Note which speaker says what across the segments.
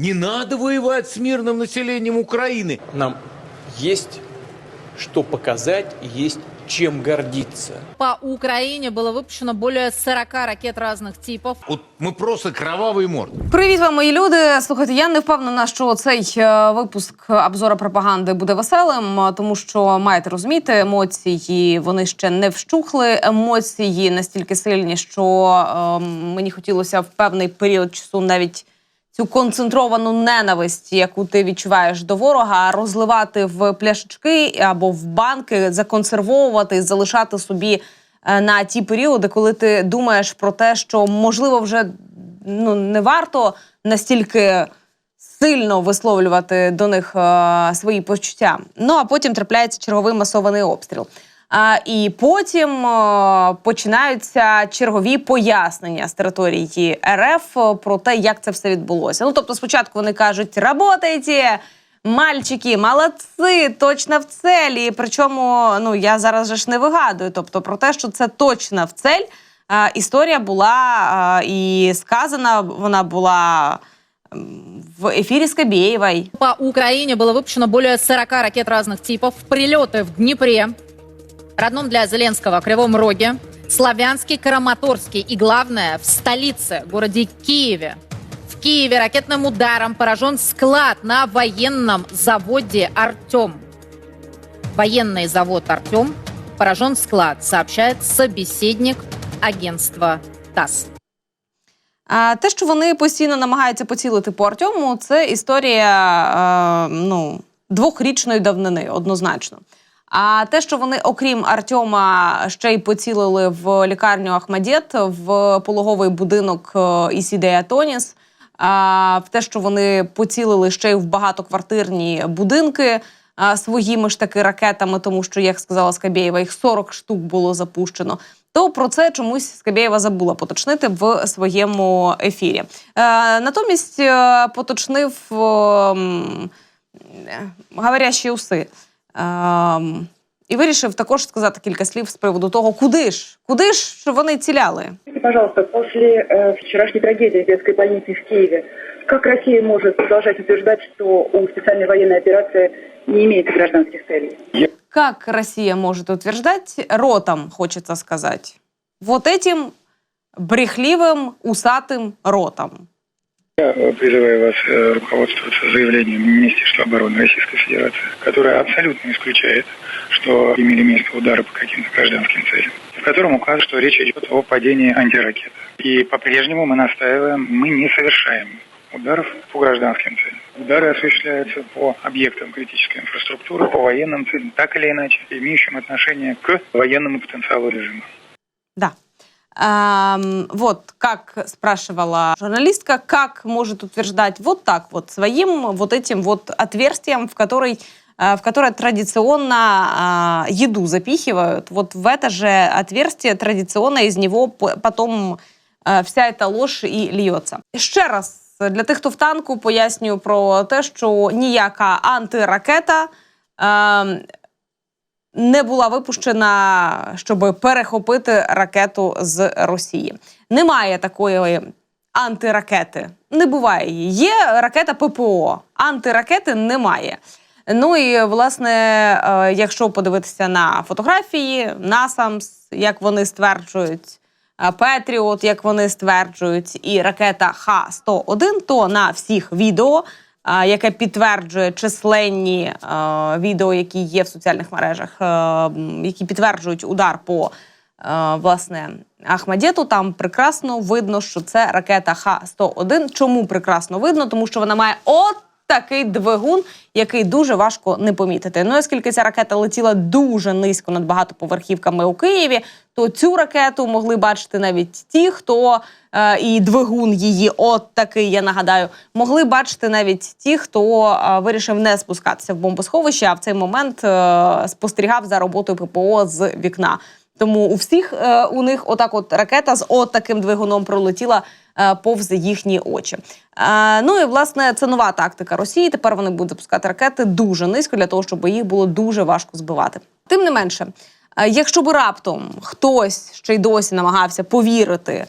Speaker 1: Не надо воевать с мирным населением Украины.
Speaker 2: Нам есть что показать, есть чем гордиться.
Speaker 3: По Украине было выпущено более 40 ракет разных типов.
Speaker 1: Вот мы просто кровавые морды.
Speaker 4: Привіт вам, мої люди. Слухайте, я не впевнена, що цей е, випуск обзора пропаганди буде веселим, е, тому що маєте розуміти, емоції вони ще не вщухли. Емоції настільки сильні, що е, мені хотілося в певний період часу навіть цю концентровану ненависть, яку ти відчуваєш до ворога, розливати в пляшечки або в банки, законсервовувати, залишати собі е, на ті періоди, коли ти думаєш про те, що можливо вже ну не варто настільки сильно висловлювати до них е, свої почуття. Ну а потім трапляється черговий масований обстріл. А, і потім е, починаються чергові пояснення з території РФ про те, як це все відбулося. Ну тобто, спочатку вони кажуть, работайте, мальчики, молодці, точно в целі. Причому ну я зараз же ж не вигадую. Тобто, про те, що це точно в цель. е, історія була е, і сказана, вона була м, в ефірі Скабєєвої.
Speaker 3: По Украине было выпущено более 40 ракет разных типов. Прилеты в Днепре, родном для Зеленского Кривом Роге, Славянске, Краматорске и, главное, в столице, городе Киеве. В Киеве ракетным ударом поражен склад на военном заводе «Артем». Военный завод «Артем» поражен склад, сообщает собеседник агентства ТАСС.
Speaker 4: А те, що вони постійно намагаються поцілити по Артему, це історія е, ну, двохрічної давнини, однозначно. А те, що вони, окрім Артема, ще й поцілили в лікарню Ахмадєт, в пологовий будинок е, Ісідея Тоніс, в те, що вони поцілили ще й в багатоквартирні будинки своїми ж таки ракетами, тому що, як сказала Скабєєва, їх 40 штук було запущено. То про це чомусь Скабєєва забула поточнити в своєму ефірі. Е, натомість е, поточнив е, е, говорящі уси. Ем, і вирішив також сказати кілька слів з приводу того, куди ж, куди ж вони ціляли.
Speaker 5: Скажите, Пожалуйста, после э, вчерашней трагедии в детской больнице в Киеве, как Россия может продолжать утверждать, что у специальной военной операции не имеется гражданских целей?
Speaker 4: Как Россия может утверждать, ротом, хочется сказать, вот этим брехливым, усатым ротом.
Speaker 6: Я призываю вас э, руководствоваться заявлением Министерства обороны Российской Федерации, которое абсолютно исключает, что имели место удары по каким-то гражданским целям, в котором указано, что речь идет о падении антиракет. И по-прежнему мы настаиваем, мы не совершаем ударов по гражданским целям. Удары осуществляются по объектам критической инфраструктуры, по военным целям, так или иначе, имеющим отношение к военному потенциалу режима.
Speaker 4: Да. Эм, вот как спрашивала журналистка, как может утверждать вот так вот своим вот этим вот отверстием, в который э, в которое традиционно э, еду запихивают. Вот в это же отверстие традиционно из него п- потом е, вся эта ложь і льється. Ще раз для тих, хто в танку, пояснюю про те, що ніяка антиракета е, Не була випущена, щоб перехопити ракету з Росії. Немає такої антиракети. Не буває її. Є ракета ППО, антиракети немає. Ну і власне, е, якщо подивитися на фотографії, насамс, як вони стверджують, е, Петріот, як вони стверджують, і ракета Х-101, то на всіх відео, яке підтверджує численні е, відео, які є в соціальних мережах, е, які підтверджують удар по е, власне Ахмадєту, там прекрасно видно, що це ракета Х-101. Чому прекрасно видно? Тому що вона має от такий двигун, який дуже важко не помітити. Ну, оскільки ця ракета летіла дуже низько над багатоповерхівками у Києві, то цю ракету могли бачити навіть ті, хто е, і двигун її, от такий, я нагадаю, могли бачити навіть ті, хто е, вирішив не спускатися в бомбосховище, а в цей момент е, спостерігав за роботою ППО з вікна. Тому у всіх е, у них отак от ракета з от таким двигуном пролетіла повз їхні очі. Е, ну і власне це нова тактика Росії. Тепер вони будуть запускати ракети дуже низько для того, щоб їх було дуже важко збивати. Тим не менше, е, якщо би раптом хтось ще й досі намагався повірити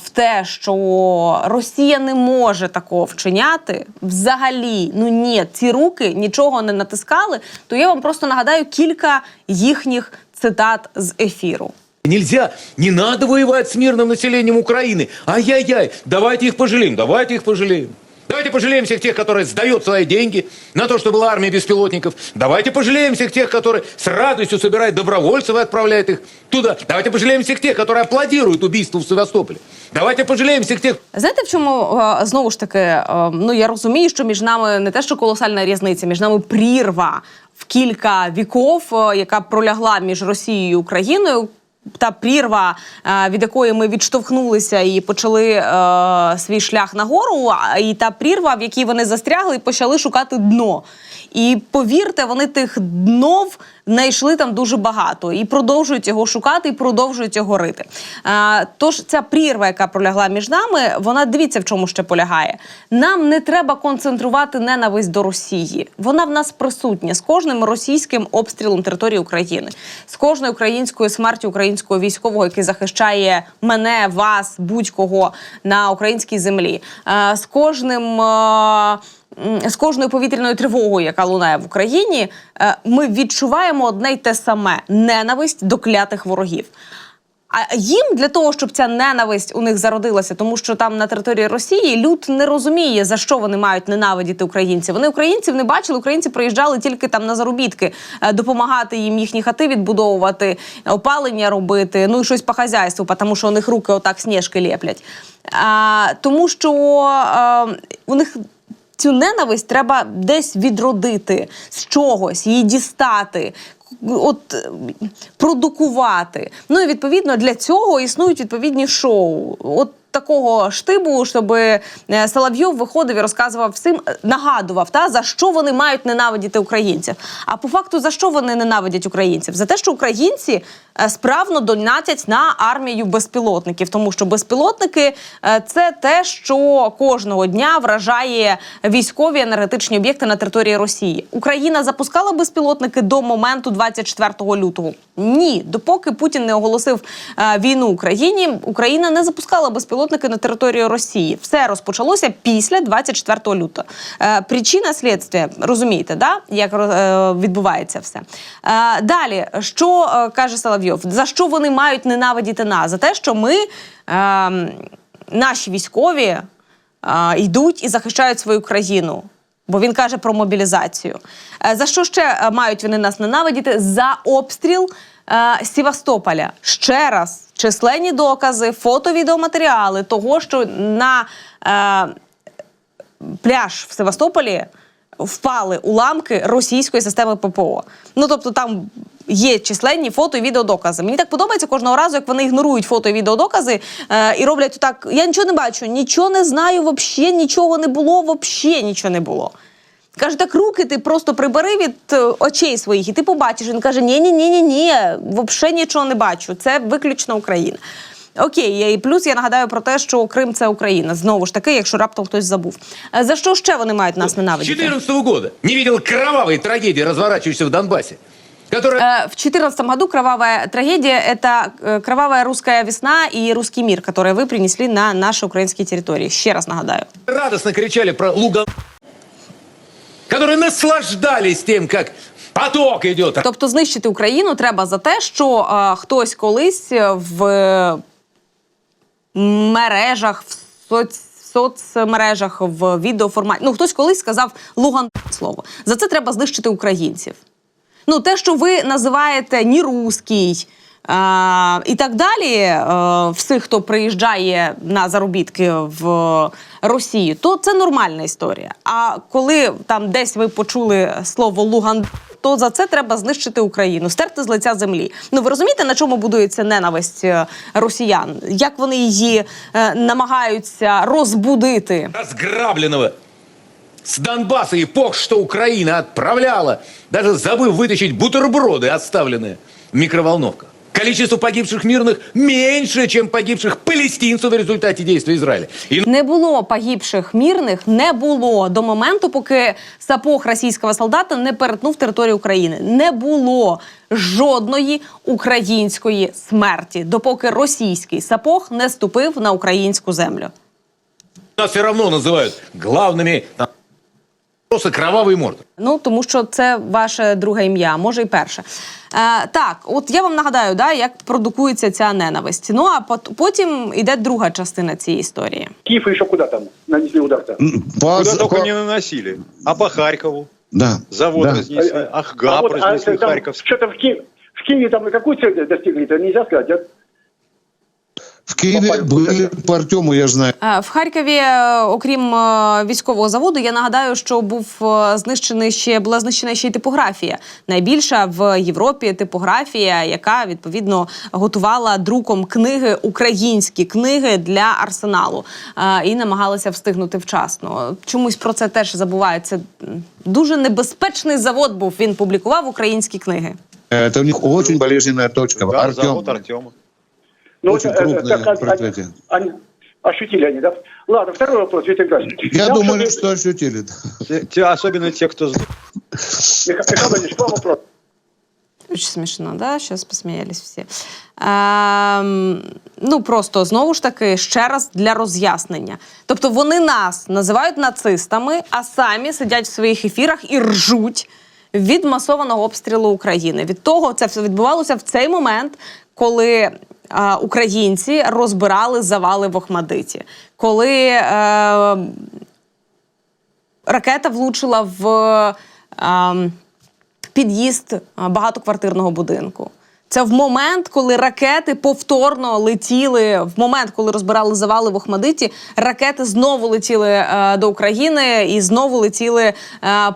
Speaker 4: в те, що Росія не може такого вчиняти, взагалі, ну ні, ці руки нічого не натискали, то я вам просто нагадаю кілька їхніх цитат з ефіру.
Speaker 1: Нельзя, не надо воевать с мирным населением Украины. Ай-яй-яй, давайте их пожалеем, давайте их пожалеем. Давайте пожалеем всех тех, которые сдают свои деньги на то, что была армия беспилотников. Давайте пожалеем всех тех, которые с радостью собирают добровольцев и отправляют их туда. Давайте пожалеем всех тех, которые аплодируют убийству в Севастополе. Давайте пожалеем всех тех,
Speaker 4: Знаєте, в чому е, знову ж таки, е, ну я розумію, що між нами не те, що колосальна різниця, між нами прірва в кілька віков, е, яка пролягла між Росією і Україною. Та прірва, е, від якої ми відштовхнулися і почали е, свій шлях нагору, і та прірва, в якій вони застрягли і почали шукати дно. І повірте, вони тих днов знайшли там дуже багато і продовжують його шукати, і продовжують його рити. А, тож ця прірва, яка пролягла між нами, вона дивіться в чому ще полягає. Нам не треба концентрувати ненависть до Росії. Вона в нас присутня з кожним російським обстрілом території України, з кожною українською смертю українського військового, який захищає мене, вас, будь-кого на українській землі, з кожним. А, з кожною повітряною тривогою, яка лунає в Україні, е, ми відчуваємо одне й те саме ненависть до клятих ворогів. А їм для того, щоб ця ненависть у них зародилася, тому що там на території Росії люд не розуміє, за що вони мають ненавидіти українців. Вони українців не бачили. Українці приїжджали тільки там на заробітки, е, допомагати їм їхні хати відбудовувати, опалення робити, ну і щось по хазяйству, тому що у них руки отак сніжки ліплять. А, тому що е, у них цю ненависть треба десь відродити з чогось, її дістати. От е, продукувати. Ну і відповідно для цього існують відповідні шоу. От такого штибу, щоб е, Соловйов виходив і розказував всім, е, нагадував, та за що вони мають ненавидіти українців. А по факту за що вони ненавидять українців? За те, що українці е, справно донатять на армію безпілотників, тому що безпілотники це те, що кожного дня вражає військові енергетичні об'єкти на території Росії. Україна запускала безпілотники до моменту 24 лютого. Ні, допоки Путін не оголосив війну Україні, Україна не запускала безпілотники на територію Росії. Все розпочалося після 24 лютого. Е, причина слідства, розумієте, да? як е, відбувається все. Е, далі, що каже Соловйов? За що вони мають ненавидіти нас? За те, що ми, е, наші військові, йдуть і захищають свою країну. Бо він каже про мобілізацію. Е, За що ще е, мають вони нас ненавидіти? За обстріл е, Сівастополя. Ще раз численні докази, фото, відеоматеріали того, що на е, пляж в Севастополі впали уламки російської системи ППО. Ну тобто там. Є численні фото і відеодокази. Мені так подобається кожного разу, як вони ігнорують фото і відеодокази е, і роблять так. Я нічого не бачу, нічого не знаю, взагалі нічого не було, взагалі нічого не було. Каже, так руки ти просто прибери від е, очей своїх, і ти побачиш. Він каже: ні, ні, ні, ні, ні, взагалі нічого не бачу. Це виключно Україна. Окей, і плюс я нагадаю про те, що Крим це Україна. Знову ж таки, якщо раптом хтось забув. Е, За що ще вони мають нас
Speaker 1: с
Speaker 4: ненавидіти?
Speaker 1: 2014 года не видел кровавой трагедии, разворачивающейся в Донбассе, которая...
Speaker 4: Э, В 2014 году кровавая трагедия – это э, кровавая русская весна и русский мир, которые вы принесли на наши украинские территории. Ще раз нагадаю.
Speaker 1: радостно кричали про Луган, которые наслаждались тем, как поток идет.
Speaker 4: Тобто знищити Україну треба за те, що е, хтось колись в е, мережах, в соц... соцмережах, в відеоформаті, ну хтось колись сказав Луган слово. За це треба знищити українців. Ну, те, що ви називаєте ні руський. А, і так далі, е, всіх, хто приїжджає на заробітки в Росію, то це нормальна історія. А коли там десь ви почули слово Луган, то за це треба знищити Україну, стерти з лиця землі. Ну ви розумієте, на чому будується ненависть е, росіян? Як вони її е, намагаються розбудити?
Speaker 1: разграбленного с Донбасса эпох, что Украина отправляла, даже забыв вытащить бутерброды, оставленные в микроволновках. Количество погибших мирных меньше, чем погибших палестинцев в результате действий Израиля. И
Speaker 4: Не було погибших мірних, не було до моменту, поки сапог російського солдата не перетнув територію України. Не було жодної української смерті, допоки російський сапог не ступив на українську землю.
Speaker 1: нас все равно называют главными там, просто кровавые морды.
Speaker 4: Ну тому що це ваше друге ім'я, може і перше. Е, так, от я вам нагадаю, да, як продукується ця ненависть. Ну а пот- потім іде друга частина цієї історії.
Speaker 7: Киев еще куда там нанесли удар-то?
Speaker 8: По-
Speaker 9: Куда только
Speaker 8: по-
Speaker 9: не наносили. А по Харькову?
Speaker 8: Да.
Speaker 9: Завод
Speaker 8: да.
Speaker 9: разнесли, Ахгаб
Speaker 7: вот, а
Speaker 9: разнесли
Speaker 7: там
Speaker 9: Харьковский.
Speaker 7: Что-то в, Ки- в Киеве там какую цель достигли, это нельзя сказать. а?
Speaker 8: В Киеве
Speaker 7: Попали.
Speaker 8: были по Артему, я ж знаю.
Speaker 4: В Харкові, е, окрім е, військового заводу, я нагадаю, що був е, знищений ще була знищена ще й типографія. Найбільша в Європі типографія, яка відповідно готувала друком книги, українські книги для арсеналу і намагалася встигнути вчасно. Чомусь про це теж забувають. Це м, дуже небезпечний завод був. Він публікував українські книги.
Speaker 8: Это у них очень болезненная точка.
Speaker 9: Да,
Speaker 8: Артем.
Speaker 9: завод Артема.
Speaker 7: Ну,
Speaker 8: Очень
Speaker 7: вот, э,
Speaker 8: крупное
Speaker 7: так, они-
Speaker 8: проклятие.
Speaker 7: Они, ощутили они, да? Ладно, второй вопрос, Виктор Николаевич.
Speaker 8: Я
Speaker 7: Нам
Speaker 8: думаю,
Speaker 7: что-
Speaker 8: что ощутили.
Speaker 9: Те- те- особенно те, кто...
Speaker 7: Михаил Владимирович, вам вопрос.
Speaker 4: Очень смішно, да? Зараз посміялись всі. Ем, ну просто знову ж таки ще раз для роз'яснення. Тобто вони нас називають нацистами, а самі сидять в своїх ефірах і ржуть від масованого обстрілу України. Від того це все відбувалося в цей момент, коли українці розбирали завали в Охмадиті. Коли е, ракета влучила в. ем, під'їзд багатоквартирного будинку. Це в момент, коли ракети повторно летіли. В момент, коли розбирали завали в Охмадиті, ракети знову летіли е, до України і знову летіли е,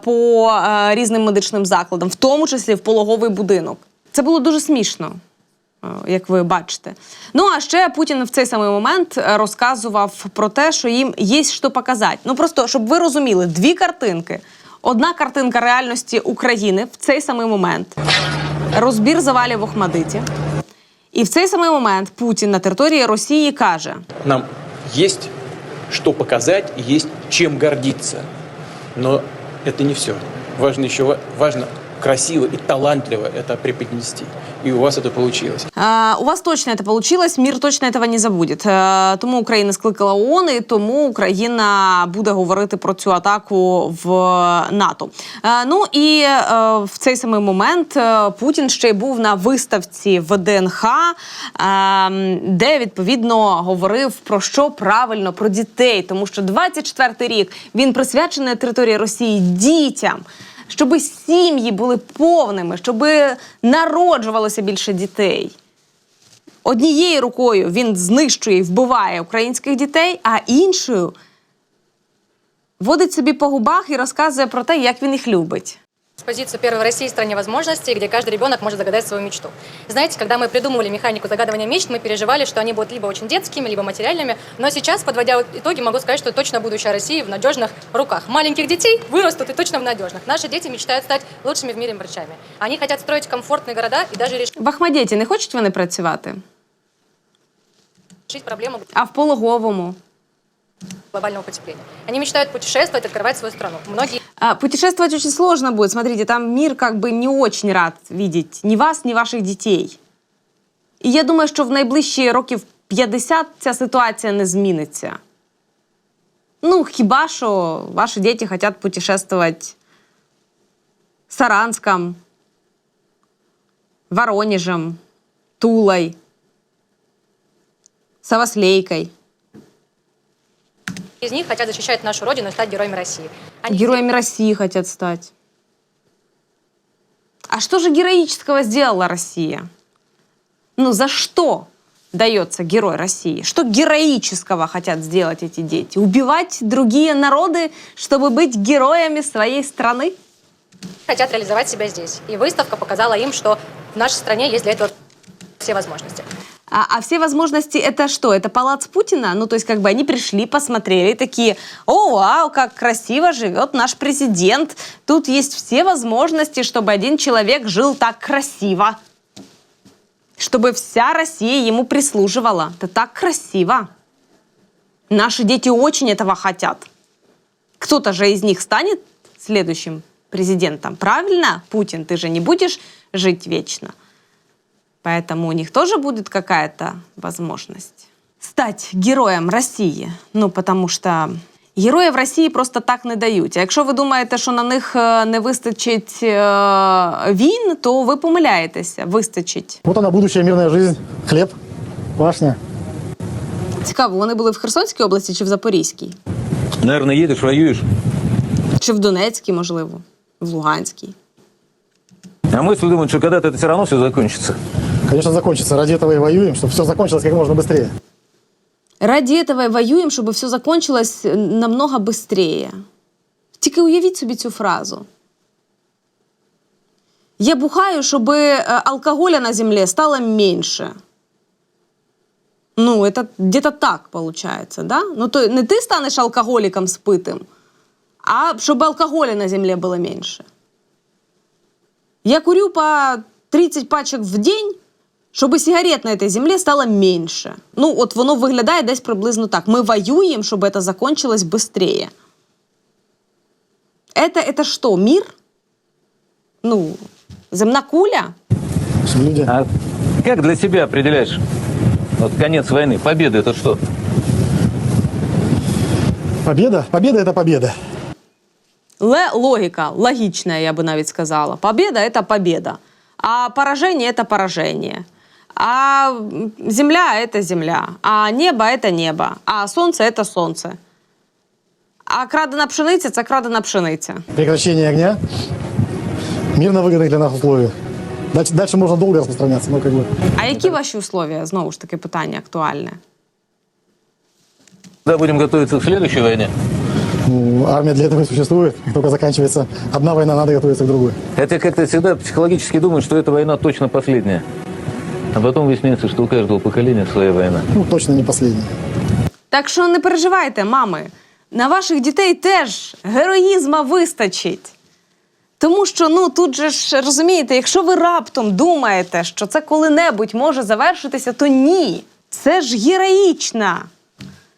Speaker 4: по е, різним медичним закладам, в тому числі в пологовий будинок. Це було дуже смішно. Е, Як ви бачите, ну а ще Путін в цей самий момент е, розказував про те, що їм є що показати. Ну просто щоб ви розуміли, дві картинки. Одна картинка реальності України в цей самий момент. Розбір завалів в Охмадиті. І в цей самий момент Путін на території Росії каже:
Speaker 2: Нам есть что показать и есть чем гордиться. Но это не все. Важно ва- важно красиво и талантливо это преподнести. И у вас это получилось.
Speaker 4: Е, у вас точно це вийшло, мір точно этого не забуде. Е, тому Україна скликала ООН, і тому Україна буде говорити про цю атаку в НАТО. Е, ну і е, в цей самий момент е, Путін ще й був на виставці в ДНХ, е, де відповідно говорив про що правильно про дітей, тому що 24-й рік він присвячений території Росії дітям щоб сім'ї були повними, щоб народжувалося більше дітей. Однією рукою він знищує і вбиває українських дітей, а іншою водить собі по губах і розказує про те, як він їх любить.
Speaker 10: с позицию первой в России стране возможностей, где каждый ребенок может загадать свою мечту. Знаете, когда мы придумывали механику загадывания мечт, мы переживали, что они будут либо очень детскими, либо материальными. Но сейчас, подводя итоги, могу сказать, что точно будущее России в надежных руках. Маленьких детей вырастут и точно в надежных. Наши дети мечтают стать лучшими в мире врачами. Они хотят строить комфортные города и даже
Speaker 4: В Ахмадєті не хочуть вони працювати,
Speaker 10: решить проблему
Speaker 4: а в пологовому.
Speaker 10: глобального потепления. Они мечтают путешествовать, открывать свою страну. Многие
Speaker 4: А, путешествовать очень сложно будет. Смотрите, там мир как бы не очень рад видеть ни вас, ни ваших дітей. І я думаю, що в найближчі років 50 ця ситуація не зміниться. Ну, хіба що ваші діти хочуть путешествувати Саранском, Воронежем, Тулой, Савослейкой.
Speaker 10: из них хотят защищать нашу родину и стать героями России. Они
Speaker 4: Героями России хотят стать. А что же героического сделала Россия? Ну, за что дается герой России? Что героического хотят сделать эти дети? Убивать другие народы, чтобы быть героями своей страны?
Speaker 10: хотят реализовать себя здесь. И выставка показала им, что в нашей стране есть для этого все возможности.
Speaker 4: А, а все возможности это что? Это палац Путина? Ну, то есть, как бы они пришли, посмотрели, такие, о, вау, как красиво живет наш президент. Тут есть все возможности, чтобы один человек жил так красиво. чтобы вся Россия ему прислуживала. Это так красиво. Наши дети очень этого хотят. Кто-то же из них станет следующим президентом. Правильно, Путин? Ты же не будешь жить вечно. Поэтому у них тоже будет какая-то возможность стать героем Росії. Ну, потому що героїв Росії просто так не дають. А якщо ви думаєте, що на них е, не вистачить е, війн, то ви помиляєтеся. Вистачить.
Speaker 11: Вот она, будущая мирная жизнь. Хлеб, башня.
Speaker 4: Цікаво, вони були в Херсонській області чи в Запорізькій?
Speaker 1: Наверное, едешь, воюешь.
Speaker 4: Чи в Донецькій, можливо, в Луганській.
Speaker 1: А мысли думают, что когда-то это все равно все закончится.
Speaker 11: Конечно, закончится. Ради этого и воюем, чтобы все закончилось как можно быстрее.
Speaker 4: Раді этого і воюємо, щоб все закончилось намного быстрее. Тільки уявіть собі цю фразу. Я бухаю, щоб е, алкоголя на землі стало менше. Ну, это где-то так получается, да? Ну, то не ти станеш алкоголіком спитим, а щоб алкоголя на землі було менше. Я курю по 30 пачок в день, щоб сигарет на цій землі стало менше. Ну, от воно виглядає десь приблизно так. Ми воюємо, щоб це закончилось швидше. Это, это что, мир? Ну, земна куля?
Speaker 11: Чтобы люди...
Speaker 1: А как для себя определяешь вот конец войны? Победа это что?
Speaker 11: Победа? Победа – это победа.
Speaker 4: Ле логика, логичная, я бы навіть сказала. Победа – это победа. А поражение – это поражение. А земля – это земля. А небо – это небо. А сонце – это сонце. А крадена пшениця – це крадена пшениця.
Speaker 11: Прекращение огня. Мирно выгодных для нас условий. Дальше, дальше можно долго распространяться, но как бы...
Speaker 4: А які ваші условия? Знову ж таки, питання актуальне.
Speaker 1: Когда будем готовиться к следующей войне?
Speaker 11: Ну, армия для этого и существует. Только заканчивается одна война, надо готовиться к другой.
Speaker 1: Хотя как-то всегда психологически думают, что эта война точно последняя. А потом выясняется, что у каждого поколения своя война.
Speaker 11: Ну, точно не последняя.
Speaker 4: Так що не переживайте, мами. На ваших дітей теж героїзма вистачить. Тому що ну тут же ж розумієте, якщо ви раптом думаєте, що це коли-небудь може завершитися, то ні. Це ж героїчно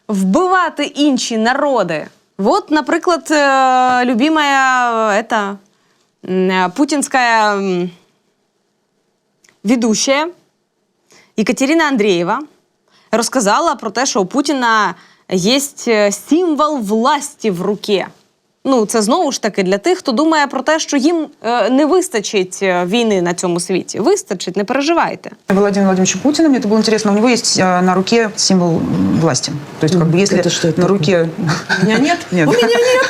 Speaker 4: вбивати інші народи. Вот, наприклад, е, любимая е, это, м, е, путінська ведущая Екатерина Андрієва розказала про те, що у Путіна є е, символ власті в руці. Ну, це знову ж таки для тих, хто думає про те, що їм е, не вистачить е, війни на цьому світі. Вистачить, не переживайте.
Speaker 12: Владимиру Владимировичу Путину, мне это было интересно, у него есть э, на руке символ м, власти. То есть, как бы, если
Speaker 13: Это что это
Speaker 12: на
Speaker 13: такое?
Speaker 12: руке...
Speaker 13: У меня нет?
Speaker 12: Нет.
Speaker 13: У меня нет.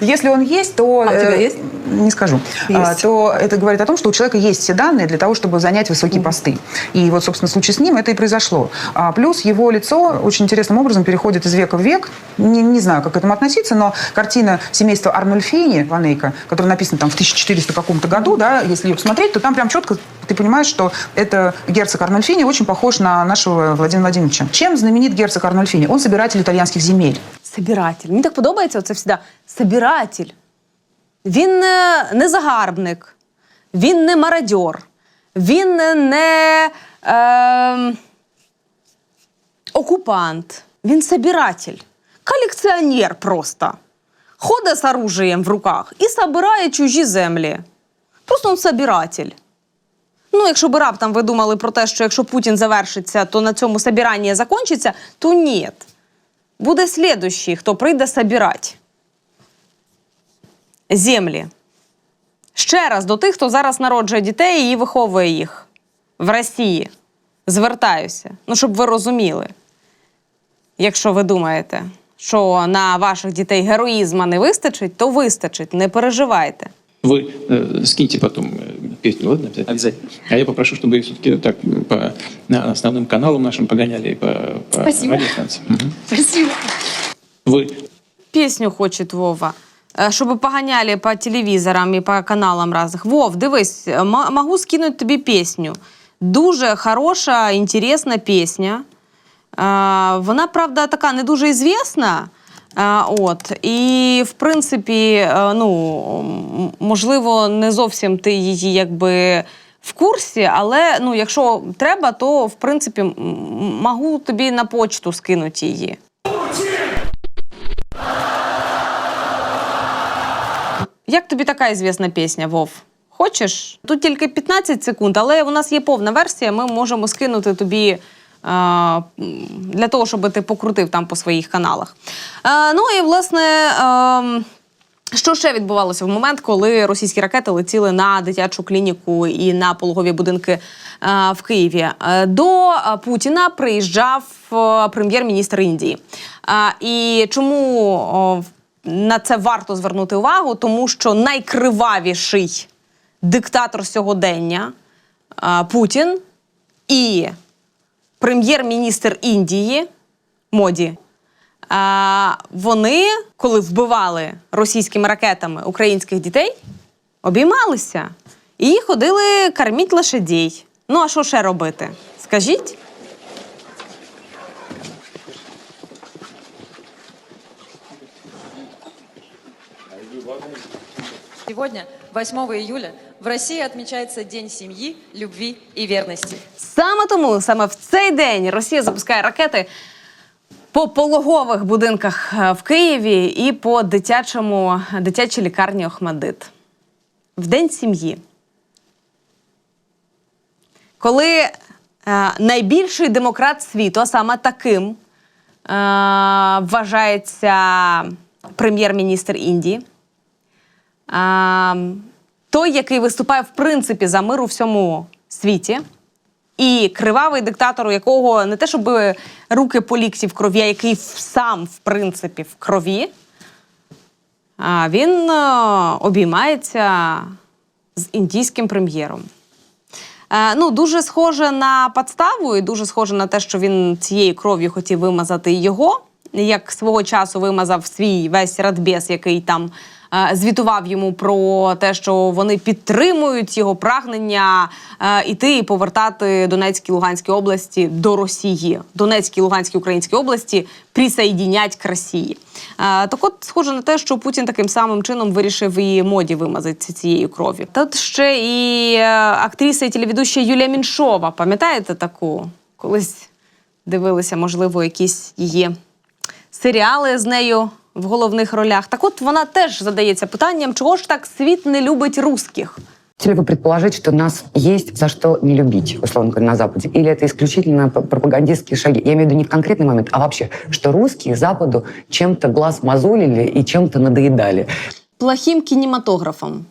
Speaker 12: Если он есть, то...
Speaker 13: А у тебя
Speaker 12: э,
Speaker 13: есть?
Speaker 12: Не скажу.
Speaker 13: Есть.
Speaker 12: А, То это говорит о том, что у человека есть все данные для того, чтобы занять высокие посты. И вот, собственно, в случае с ним это и произошло. А плюс его лицо очень интересным образом переходит из века в век. Не, не знаю, как к этому относиться, но картина семейства Арнольфини, Ванейка, которая написана там в 1400 каком-то году, да, если ее посмотреть, то там прям четко ты понимаешь, что это герцог Арнольфини очень похож на нашего Владимира Владимировича. Чем знаменит герцог Арнольфини? Он собиратель итальянских земель.
Speaker 4: Собиратель. Мені так подобається оце всегда. Собиратель. Він не, не загарбник, він не мародьор, він не е, окупант, він собиратель. Колекціонер просто. Ходить з оружием в руках і собирає чужі землі. Просто він собиратель. Ну, якщо би раптом ви думали про те, що якщо Путін завершиться, то на цьому собирання закінчиться, то ні. Буде слідущий, хто прийде собирати землі. Ще раз до тих, хто зараз народжує дітей і виховує їх в Росії. Звертаюся. Ну, щоб ви розуміли. Якщо ви думаєте, що на ваших дітей героїзма не вистачить, то вистачить, не переживайте.
Speaker 2: Вы э, скиньте потом э, песню, ладно? Обязательно. А я попрошу, чтобы их все-таки так э, по на основным каналам нашим погоняли и по, по
Speaker 10: Спасибо.
Speaker 2: радиостанциям. Мгм.
Speaker 10: Спасибо.
Speaker 2: Вы
Speaker 4: Пісню хоче Вова. Е, Щоб поганяли по телевізорам і по каналам різних. Вов, дивись, м- можу скинути тобі пісню. Дуже хороша, інтересна пісня. Вона, правда, така не дуже ізвісна. Е, От. І, в принципі, е, ну, можливо, не зовсім ти її якби в курсі, але ну, якщо треба, то в принципі можу тобі на почту скинути її. Як тобі така ізвісна пісня, Вов? Хочеш? Тут тільки 15 секунд, але у нас є повна версія. Ми можемо скинути тобі для того, щоб ти покрутив там по своїх каналах. Ну і власне. ем, що ще відбувалося в момент, коли російські ракети летіли на дитячу клініку і на пологові будинки е, в Києві? Е, До Путіна приїжджав е, прем'єр-міністр Індії. І чому на це варто звернути увагу? Тому що найкривавіший диктатор сьогодення Путін і прем'єр-міністр Індії Моді. А, вони, коли вбивали російськими ракетами українських дітей, обіймалися і ходили корміть лошадей. Ну, а що ще робити? Скажіть?
Speaker 13: Сегодня, 8 июля, в России отмечается День семьи, любви и верности.
Speaker 4: Саме тому, саме в цей день Росія запускає ракети по пологових будинках е, в Києві і по дитячому дитячій лікарні Охмадит. В День сім'ї. Коли е, найбільший демократ світу, а саме таким е, вважається прем'єр-міністр Індії, е, той, який виступає в принципі за мир у всьому світі, і кривавий диктатор, у якого не те, щоб руки по лікті в крові, а який сам, в принципі, в крові, а він е, обіймається з індійським прем'єром. Е, Ну, дуже схоже на подставу і дуже схоже на те, що він цією кров'ю хотів вимазати його, як свого часу вимазав свій весь радбез, який там звітував йому про те, що вони підтримують його прагнення е, іти і повертати Донецькі Луганські області до Росії. Донецькі Луганські Українські області присоєдінять к Росії. Е, Так от схоже на те, що Путін таким самим чином вирішив і моді вимазати цією кров'ю. Тут ще і е, актриса і телеведуща Юлія Міншова. Пам'ятаєте таку? Колись дивилися, можливо, якісь її серіали з нею в головних ролях. Так от вона теж задається питанням, чого ж так світ не любить русських?
Speaker 14: Можете ли вы предположить, что нас есть за что не любить, условно говоря, на Западе? Или это исключительно пропагандистские шаги? Я имею в виду не в конкретный момент, а вообще, что русские Западу чем-то глаз мозолили и чем-то надоедали.
Speaker 4: Плохим кинематографом.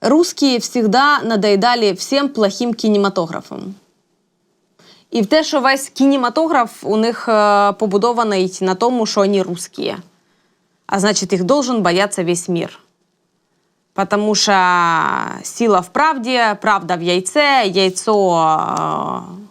Speaker 4: Русские всегда надоедали всем плохим кинематографом. І в те, що весь кінематограф у них е, побудований на тому, що вони русські. А значить, їх должен боятися весь мир. Потому що сила в правді, правда в яйце, яйцо е,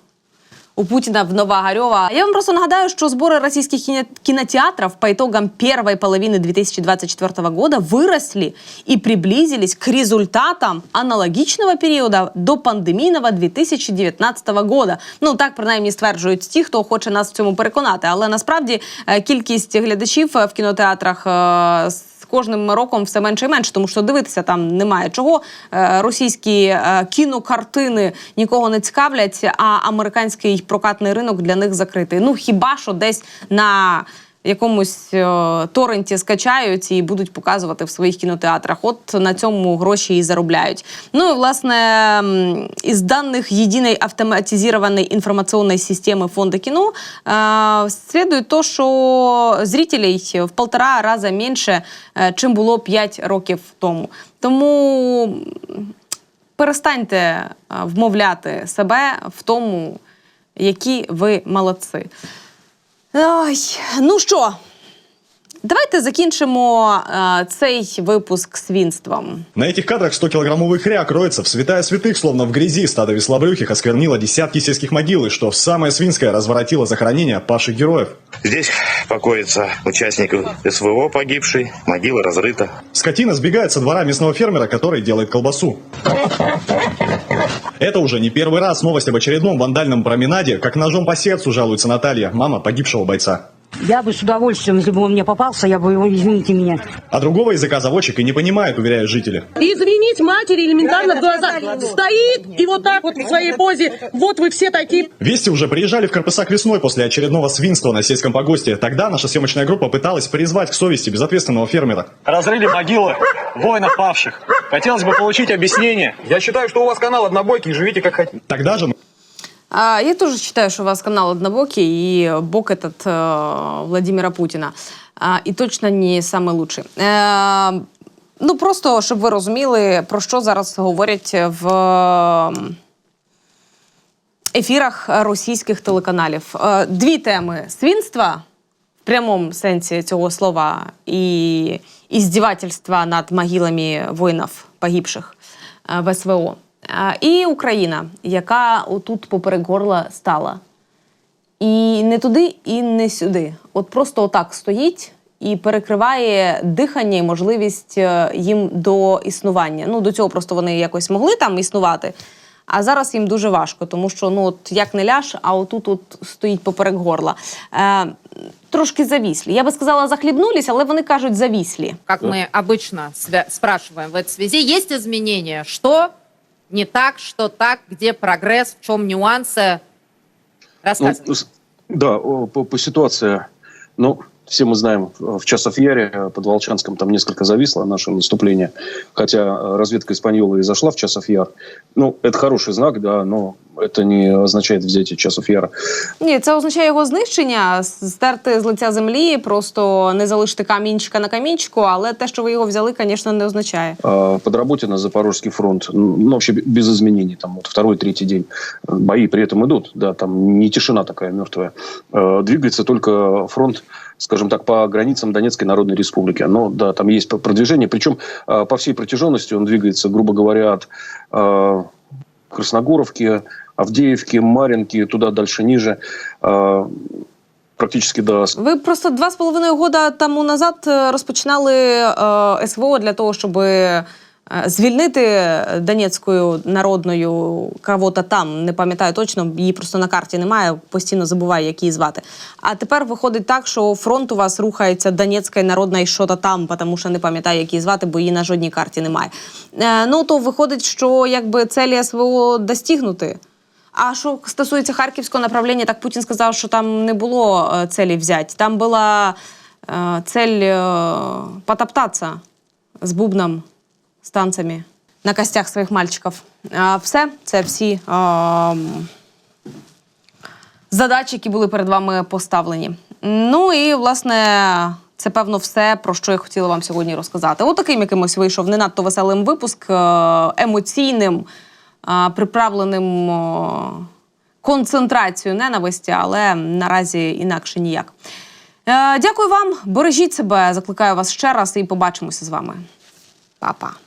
Speaker 4: у Путина в Новоогарева. Я вам просто нагадаю, что сборы российских кино- кинотеатров по итогам первой половины 2024 года выросли и приблизились к результатам аналогичного периода до пандемійного 2019 года. Ну так принаймні стверджують ті, хто хоче нас в цьому переконати. Але насправді е, кількість глядачів е, в кінотеатрах е, кожним роком все менше і менше, тому що дивитися там немає чого. Е, Російські е, кінокартини нікого не цікавлять, а американський прокатний ринок для них закритий. Ну хіба що десь на якомусь е, торренті скачають і будуть показувати в своїх кінотеатрах. От на цьому гроші і заробляють. Ну і власне із даних єдиної автоматизованной информационной системы фонда кино э, следует то, що зрителей в полтора раза менше, е, чим було 5 років тому. Тому перестаньте е, вмовляти себе в тому, які ви молодці. Ой, ну що, давайте закінчимо е, цей випуск свінством.
Speaker 15: На этих кадрах 100-килограммовый хряк роется в святая святых, словно в грязи. Стадо веслобрюхих осквернило десятки сельских могил, и что самое свинское разворотило захоронение павших героев.
Speaker 16: Здесь покоится участник СВО погибший, могила разрыта.
Speaker 15: Скотина сбегает со двора местного фермера, который делает колбасу. Это уже не первый раз новость об очередном вандальном променаде. Как ножом по сердцу жалуется Наталья, мама погибшего бойца.
Speaker 17: Я бы с удовольствием, если бы он мне попался, я бы его, извините меня.
Speaker 15: А другого языка заводчик и не понимает, уверяют жители.
Speaker 18: Извинить матери элементарно в глаза. Стоит и вот так вот в своей позе. Вот вы все такие.
Speaker 15: Вести уже приезжали в Карпесак весной после очередного свинства на сельском погосте. Тогда наша съемочная группа пыталась призвать к совести безответственного фермера.
Speaker 9: Разрыли могилы воинов павших. Хотелось бы получить объяснение.
Speaker 2: Я считаю, что у вас канал однобойкий, живите как хотите.
Speaker 15: Тогда же
Speaker 4: А, Я тоже считаю, что у вас канал однобокий, и бок этот э, Владимира Путіна. А, І точно не самый лучший. Е, ну, просто, щоб ви розуміли, про що зараз говорять в ем, ефірах російських телеканалів. Е, Дві теми: свінства в прямому сенсі цього слова і іздівательства над могилами воїнів погибших е, в СВО. Е, І Україна, яка отут поперек горла стала. І не туди, і не сюди. От просто отак стоїть і перекриває дихання і можливість е, їм до існування. Ну, до цього просто вони якось могли там існувати. А зараз їм дуже важко, тому що ну от як не ляж, а отут от стоїть поперек горла. Е, трошки завіслі. Я би сказала, захлібнулись, але вони кажуть завіслі.
Speaker 3: Как мы обычно свя- спрашиваем в этой связи, есть изменения? Что не так, что так, где прогресс, в чем нюансы? Рассказывай.
Speaker 19: Ну, да, по, по ситуации. Ну, все мы знаем, в Часов Яре э, под Волчанском там несколько зависло наше наступление. Хотя э, разведка Испаньола и зашла в Часов Яр. Ну, это хороший знак, да, но это не означает взятие Часов Яра.
Speaker 4: Ні, це означає його знищення, с- стерти з лиця землі, просто не залишити камінчика на камінчику, але те, що ви його взяли, звісно, не означає.
Speaker 19: А, Подработина, Запорожский фронт, ну, вообще б- без изменений, там вот второй, третий день. Э, Бои при этом идут, да, там не тишина такая мертвая. Э, Двигается только фронт, скажем так, по границам Донецкой Народной Республики. Но, да, там есть продвижение, причем э, по всей протяженности он двигается, грубо говоря, от э, Красногоровки, Авдеевки, Маринки, туда дальше ниже, э, практически до
Speaker 4: Ви просто два з половиною года тому назад е, розпочинали е, СВО для того, щоб звільнити Донецькою народною кого-то там. Не пам'ятаю точно, її просто на карті немає, постійно забуваю, як її звати. А тепер виходить так, що фронт у вас рухається Донецька народна і що-то там, тому що не пам'ятаю, як її звати, бо її на жодній карті немає. Е, ну то виходить, що якби цілі СВО достигнути. А що стосується харківського направлення, так Путін сказав, що там не було е, целі взяти. Там була е, цель е, потоптатися з бубном, з танцями на костях своїх мальчиків. А все, це всі е, задачі, які були перед вами поставлені. Ну і власне. Це певно все, про що я хотіла вам сьогодні розказати. Отаким якимось вийшов не надто веселим випуск, е, емоційним, приправленим концентрацією ненависті, але наразі інакше ніяк. Е, Дякую вам, бережіть себе, закликаю вас ще раз і побачимося з вами. Па-па.